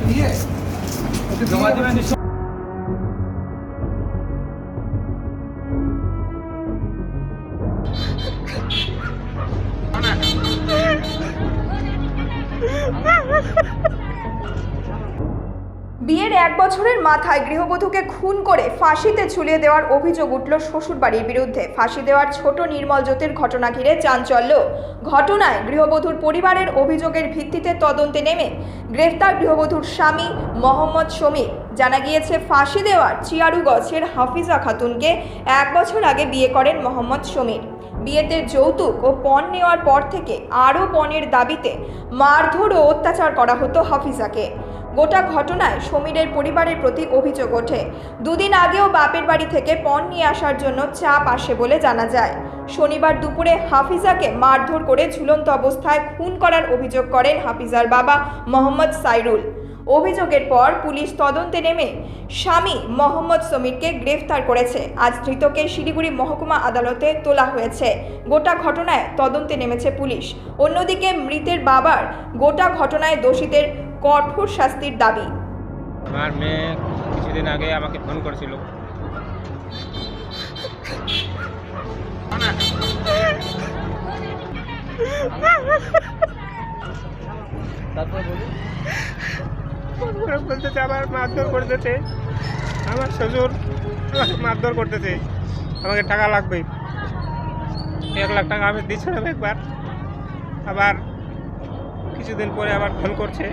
दिए বিয়ের এক বছরের মাথায় গৃহবধূকে খুন করে ফাঁসিতে ঝুলিয়ে দেওয়ার অভিযোগ উঠল শ্বশুরবাড়ির বিরুদ্ধে। ফাঁসি দেওয়ার ছোট নির্মল জ্যোতির ঘটনা ঘিরে চাঞ্চল্য। ঘটনায় গৃহবধূর পরিবারের অভিযোগের ভিত্তিতে তদন্তে নেমে গ্রেফতার গৃহবধূর স্বামী মোহাম্মদ সমীর। জানা গিয়েছে, ফাঁসি দেওয়ার চিয়ারু গছের হাফিজা খাতুনকে এক বছর আগে বিয়ে করেন মোহাম্মদ সমীর। বিয়েতে যৌতুক ও পণ নেওয়ার পর থেকে আরও পণের দাবিতে মারধর ও অত্যাচার করা হতো হাফিজাকে। গোটা ঘটনায় সমীরের পরিবারের প্রতি অভিযোগ ওঠে। দুদিন আগেও বাপের বাড়ি থেকে পণ নিয়ে আসার জন্য চাপ আসে বলে জানা যায়। শনিবার দুপুরে হাফিজাকে মারধর করে ঝুলন্ত অবস্থায় খুন করার অভিযোগ করেন হাফিজার বাবা মোহাম্মদ সাইরুল। অভিযোগের পর পুলিশ তদন্তে নেমে স্বামী মোহাম্মদ সমীরকে গ্রেফতার করেছে। আজ ধৃতকে শিলিগুড়ি মহকুমা আদালতে তোলা হয়েছে। গোটা ঘটনায় তদন্তে নেমেছে পুলিশ। অন্যদিকে মৃতের বাবার গোটা ঘটনায় দোষীদের কঠোর শাস্তির দাবি। আমার মেয়ে কিছুদিন আগে আমাকে ফোন করেছিল। বলতেছে আবার মারধর করতেছে আমার শ্বশুর আমাকে মারধর করতেছে আমাকে টাকা লাগবে। এক লাখ টাকা আমি দিচ্ছিলাম একবার। আবার কিছুদিন পরে আবার ফোন করছে।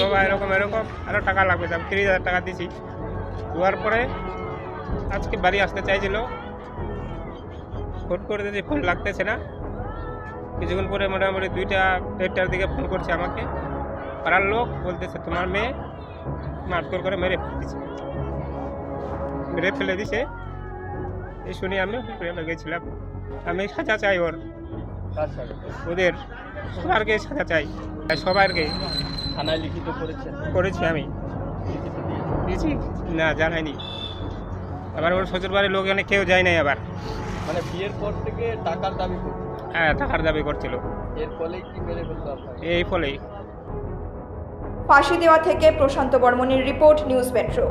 বাবা এরকম এরকম। আরও টাকা লাগবে আমি তিরিশ হাজার টাকা দিছি। দেওয়ার পরে আজকে বাড়ি আসতে চাইছিল। ফোন করে দিয়েছি ফোন লাগতেছে না। কিছুক্ষণ পরে মোটামুটি দুইটা দেড়টার দিকে ফোন করছে আমাকে। পাড়ার লোক বলতেছে তোমার মেয়ে মারধর করে মেরে ফেলে দিছে মেরে ফেলে দিছে। এই শুনে আমি প্রেমে গেছিলাম। আমি সাজা চাই ওর। সাথে ওদের সবারকে সাজা চাই। সবারকে। থানায় লিখিত করেছেন? করেছি আমি। দিয়েছি? না জানাইনি আবার ওর শ্বশুর বাড়ির লোক এখানে কেউ যায় নাই আবার। মানে বিয়ের পর থেকে টাকার দাবি করছে? হ্যাঁ টাকার দাবি করছিল। এর ফলে কি মেরে ফেলতো এই ফলেই। ফাঁসি দেওয়া থেকে প্রশান্ত বর্মনের রিপোর্ট নিউজ মেট্রো।